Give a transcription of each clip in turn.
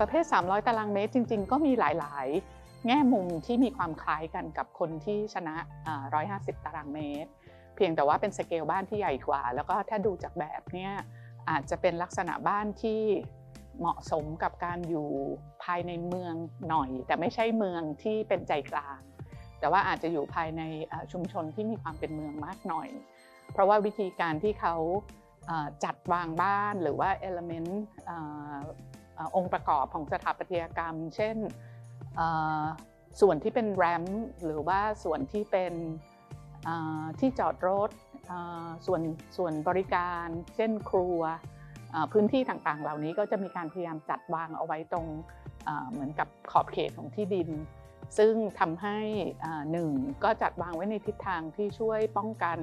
ประเภท 300 ตารางเมตรจริง ๆ ก็มีหลาย ๆ แง่มุมที่มีความคล้ายกันกับคนที่ชนะอ่า150 ตารางเมตร เพียงแต่ว่าเป็นสเกลบ้านที่ใหญ่กว่า แล้วก็ถ้าดูจากแบบเนี่ยอาจจะเป็นลักษณะบ้านที่เหมาะสมกับการอยู่ภายในเมืองหน่อย แต่ไม่ใช่เมืองที่เป็นใจกลาง แต่ว่าอาจจะอยู่ภายในชุมชนที่มีความเป็นเมืองมากหน่อย เพราะว่าวิธีการที่เขาจัดวางบ้านหรือว่าเอลเมนต์ องค์ประกอบของสถาปัตยกรรม เช่นส่วนที่เป็นแรมหรือว่าส่วนที่เป็นที่จอดรถส่วนส่วนบริการ เช่นครัวพื้นที่ต่างๆ เหล่านี้ก็จะมีการพยายามจัดวางเอาไว้ตรงเหมือนกับขอบเขตของที่ดิน ซึ่งทำให้หนึ่งก็จัดวางไว้ในทิศทางที่ช่วยป้องกัน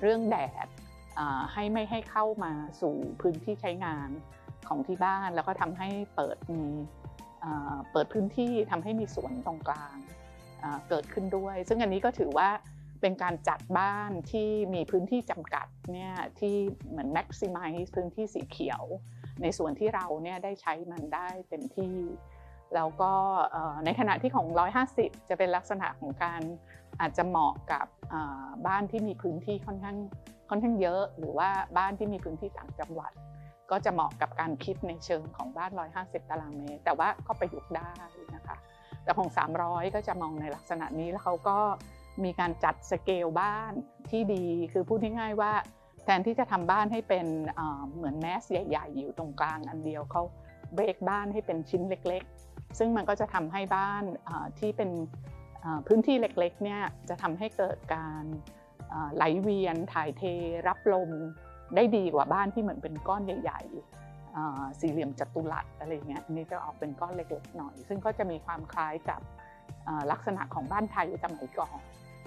เรื่องแดดให้ไม่ให้เข้ามาสู่พื้นที่ใช้งาน ของที่บ้านแล้วก็ทำให้เปิดมีเปิดพื้นที่ทำให้มีสวนตรงกลางเกิดขึ้นด้วย ซึ่งอันนี้ก็ถือว่าเป็นการจัดบ้านที่มีพื้นที่จำกัดเนี่ยที่เหมือน maximize พื้นที่สีเขียว ในส่วนที่เราเนี่ยได้ใช้มันได้เต็มที่ แล้วก็ในขณะที่ของ 150 จะเป็นลักษณะของการอาจจะเหมาะกับบ้านที่มีพื้นที่ค่อนข้างค่อนข้างเยอะ หรือว่าบ้านที่มีพื้นที่ต่างจังหวัด ก็จะเหมาะกับการคิดในเชิงของบ้าน 150 ตารางเมตร แต่ว่าก็ประยุกต์ได้นะคะ แต่ของ 300 ก็จะมองในลักษณะนี้ แล้วเขาก็มีการจัดสเกลบ้านที่ดี คือพูดง่ายๆว่า แทนที่จะทำบ้านให้เป็นเหมือนแมสใหญ่ๆ อยู่ตรงกลางอันเดียวเขาเบรกบ้านให้เป็นชิ้นเล็กๆ ซึ่งมันก็จะทำให้บ้านที่เป็นพื้นที่เล็กๆ เนี่ยจะทำให้เกิดการไหลเวียนถ่ายเทรับลม ได้ดีกว่าบ้านที่เหมือนเป็นก้อนใหญ่ๆสี่เหลี่ยมจัตุรัสอะไรเงี้ยอันนี้จะออกเป็นก้อนเล็กๆหน่อย ซึ่งก็จะมีความคล้ายกับลักษณะของบ้านไทยสมัยก่อน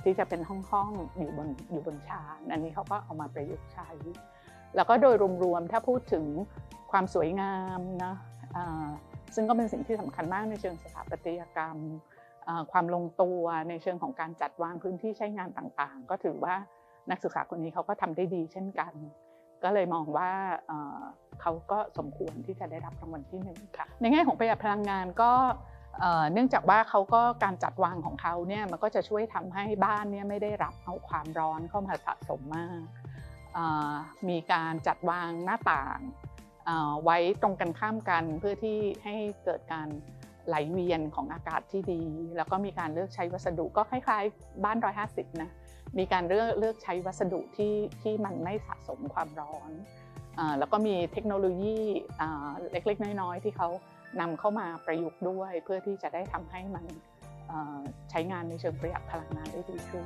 ที่จะเป็นห้องๆอยู่บนอยู่บนชานอันนี้เขาก็เอามาประยุกต์ใช้ แล้วก็โดยรวมๆถ้าพูดถึงความสวยงามนะซึ่งก็เป็นสิ่งที่สำคัญมากในเชิงสถาปัตยกรรม ความลงตัวในเชิงของการจัดวางพื้นที่ใช้งานต่างๆ ก็ถือว่านักศึกษาคนนี้เขาก็ทำได้ดีเช่นกัน ก็เลยมองว่าเขาก็สมควรที่จะได้รับรางวัลที่หนึ่งค่ะในแง่ของประหยัดพลังงานก็เนื่องจากว่าเขาก็การจัดวางของเขาเนี่ยมันก็จะช่วยทำให้บ้านเนี่ยไม่ได้รับเอาความร้อนเข้ามาสะสมมาก มีการจัดวางหน้าต่างไว้ตรงกันข้ามกันเพื่อที่ให้เกิดการไหลเวียนของอากาศที่ดี แล้วก็มีการเลือกใช้วัสดุก็คล้ายๆ บ้าน 150 นะ มีการเลือกเลือกใช้วัสดุที่ที่มันไม่สะสมความร้อนอแล้วก็มีเทคโนโลยีเอ่อเล็กๆ น้อยๆ ที่เขานำเข้ามาประยุกต์ด้วย เพื่อที่จะได้ทำให้มันใช้งานในเชิงประหยัดพลังงานได้ดีขึ้น